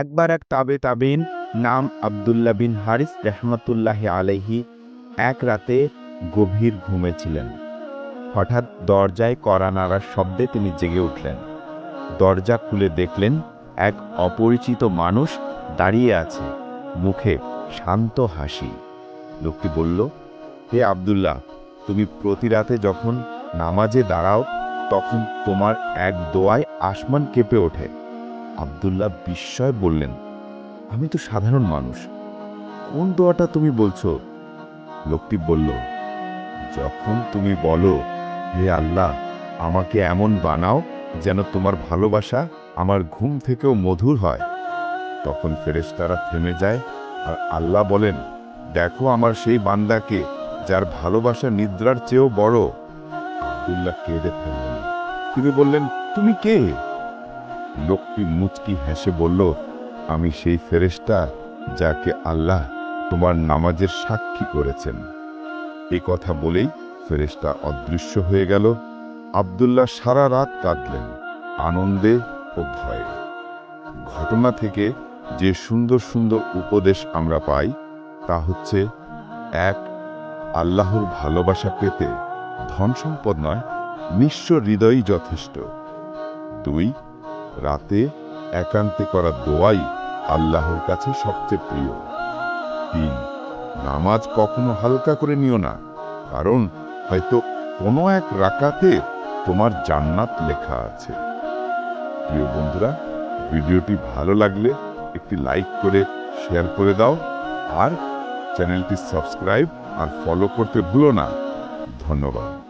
একবার এক তাবে তাবিন নাম আবদুল্লাহ বিন হারিস রহমতুল্লাহ আলাইহি এক রাতে গভীর ঘুমেছিলেন হঠাৎ দরজায় কড়া নাড়ার শব্দে তিনি জেগে উঠলেন। দরজা খুলে দেখলেন এক অপরিচিত মানুষ দাঁড়িয়ে আছে, মুখে শান্ত হাসি। লোকটি বলল, হে আব্দুল্লাহ, তুমি প্রতি রাতে যখন নামাজে দাঁড়াও, তখন তোমার এক দোয়ায় আসমান কেঁপে ওঠে। আব্দুল্লাহ বিস্ময় বললেন, আমি তো সাধারণ মানুষ। কোন দোয়াটা তুমি বলছো? লোকটি বলল, যখন তুমি বলো, হে আল্লাহ, আমাকে এমন বানাও যেন তোমার ভালোবাসা আমার ঘুম থেকেও মধুর হয়। তখন ফেরেশতারা থেমে যায় আর আল্লাহ বলেন, দেখো আমার সেই বান্দাকে যার ভালোবাসা নিদ্রার চেয়েও বড়। আব্দুল্লাহ কেঁদে ফেললেন। তিনি বললেন, তুমি কে? লোকটি মুচকি হেসে বলল, আমি সেই ফেরেশতা যাকে আল্লাহ তোমার নামাজের সাক্ষী করেছেন। এ কথা বলেই ফেরেশতা অদৃশ্য হয়ে গেল। আবদুল্লাহ সারা রাত কাঁদলেন, আনন্দে ও ভয়ে। ঘটনা থেকে যে সুন্দর সুন্দর উপদেশ আমরা পাই, তা হচ্ছে, এক, আল্লাহর ভালোবাসা পেতে ধন সম্পদ নয়, নিঃস্ব হৃদয়ই যথেষ্ট। দুই রাতে একান্তে করা দোয়াই আল্লাহর কাছে সবচেয়ে প্রিয়। তিন, নামাজ কখনো হালকা করে নিও না, কারণ হয়তো কোনো এক রাকাতে তোমার জান্নাত লেখা আছে। প্রিয় বন্ধুরা, ভিডিওটি ভালো লাগলে একটি লাইক করে, শেয়ার করে দাও, আর চ্যানেলটি সাবস্ক্রাইব আর ফলো করতে ভুলো না। ধন্যবাদ।